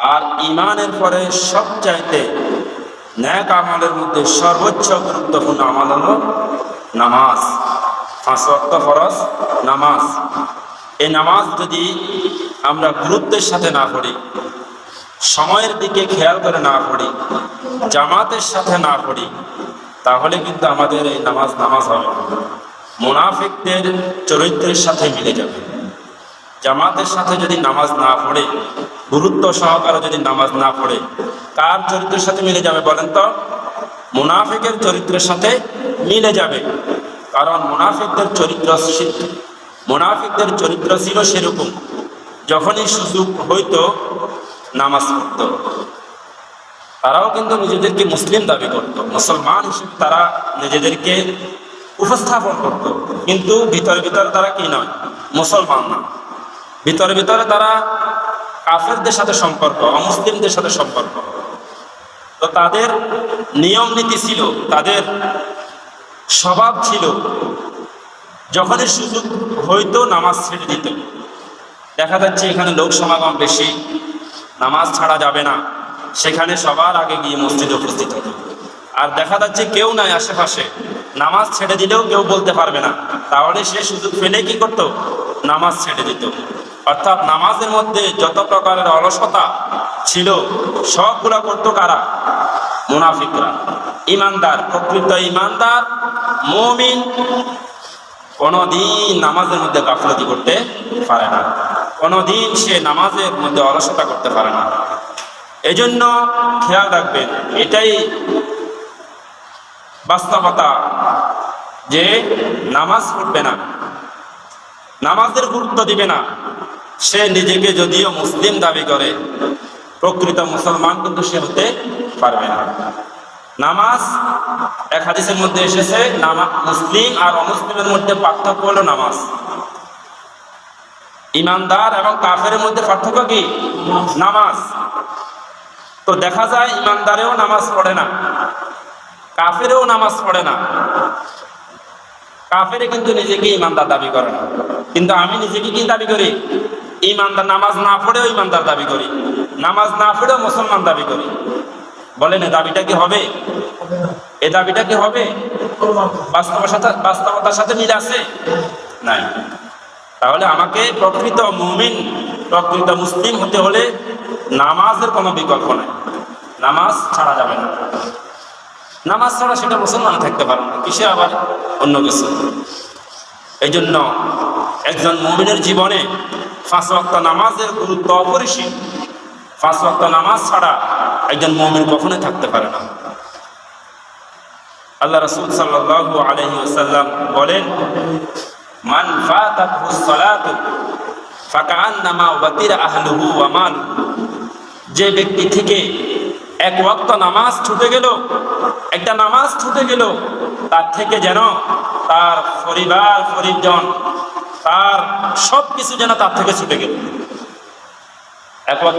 আর ইমানের পরে সবচাইতে ন্যাক আমলের মধ্যে সর্বোচ্চ গুরুত্বপূর্ণ আমল হল নামাজ। পাঁচ ফরজ, নামাজ। এই নামাজ যদি আমরা গুরুত্বের সাথে না পড়ি, সময়ের দিকে খেয়াল করে না পড়ি, জামাতের সাথে না পড়ি, তাহলে কিন্তু আমাদের এই নামাজ নামাজ হবে মুনাফিকদের চরিত্রের সাথে মিলে যাবে। জামাতের সাথে যদি নামাজ না পড়ে, গুরুত্ব সহকারে যদি নামাজ না পড়ে, কার চরিত্রের সাথে মিলে যাবে বলেন তো? মুনাফিকের চরিত্রের সাথে মিলে যাবে। কারণ মুনাফিকদের চরিত্র মুনাফিকদের চরিত্র ছিল সেরকম। যখনই সুযোগ হইতো, নামাজ পড়তো। তারাও কিন্তু নিজেদেরকে মুসলিম দাবি করত। মুসলমান হিসেবে তারা নিজেদেরকে উপস্থাপন করত। কিন্তু ভিতরে ভিতরে তারা কি নয়? মুসলমান না ভিতরে ভিতরে তারা কাফেরদের সাথে সম্পর্ক, অমুসলিমদের সাথে সম্পর্ক। তো তাদের নিয়ম নীতি ছিল, তাদের স্বভাব ছিল, যখনই সুযোগ হইতো নামাজ ছেড়ে দিত। দেখা যাচ্ছে এখানে লোক সমাগম বেশি, নামাজ ছাড়া যাবে না। সেখানে সবার আগে গিয়ে মসজিদে উপস্থিত হতো। আর দেখা যাচ্ছে কেউ নাই আশেপাশে, নামাজ ছেড়ে দিলেও কেউ বলতে পারবে না। তাহলে সে সুযোগ পেলে কি করতো? নামাজ ছেড়ে দিত। অর্থাৎ নামাজের মধ্যে যত প্রকারের অলসতা ছিল, সবগুলা করতো কারা? মুনাফিকরা। ইমানদার, প্রকৃত ইমানদার, মমিন কোনোদিন নামাজের মধ্যে গাফলতি করতে পারে না। কোনোদিন সে নামাজের মধ্যে অলসতা করতে পারে না। এজন্য খেয়াল রাখবেন, এটাই বাস্তবতা যে নামাজ পড়বে না, নামাজের গুরুত্ব দিবে না। সে নিজেকে যদিও মুসলিম দাবি করে, প্রকৃত মুসলমান কিন্তু সে হতে পারবে না। নামাজ, এক হাদিসের মধ্যে এসেছে, নামা, মুসলিম আর অমুসলিমের মধ্যে পার্থক্য হলো নামাজ। ইমানদার এবং কাফের মধ্যে পার্থক্য কি? নামাজ। তো দেখা যায় ইমানদারেও নামাজ পড়ে না, কাফেরেও নামাজ পড়ে না। কাফেরে কিন্তু নিজেকে ইমানদার দাবি করে না। কিন্তু আমি নিজেকে কি দাবি করি? ইমানদার নামাজ না পড়েও ইমানদার দাবি করি। নামাজ না পড়েও মুসলমান দাবি করি। বলেন, এ দাবিটা কি হবে? এ দাবিটা কি হবে? বাস্তবতার বাস্তবতার সাথে মিল আছে? নাই। তাহলে আমাকে প্রকৃত মুমিন, প্রকৃত মুসলিম হতে হলে নামাজের কোনো বিকল্প নাই। নামাজ ছাড়া যাবে না। নামাজ ছাড়া সেটা মুসলমান থাকতে পারো না। কিসে আবার অন্য কিছু? এই জন্য একজন মুমিনের জীবনে পাঁচ নামাজের গুরুত্ব অপরিসীম। পাঁচ নামাজ ছাড়া একজন মুমিন কখনোই থাকতে পারে না। আল্লাহ রসুল সাল্লাল্লাহু আলাইহি ওয়াসাল্লাম বলেন, মান যে ব্যক্তি থেকে এক ওয়াক্ত নামাজ ছুটে গেল, একটা নামাজ ছুটে গেল, তার থেকে যেন তার পরিবার, পরিজন তার সব কিছু যেন তার থেকে ছুটে গেল। এক নামাজ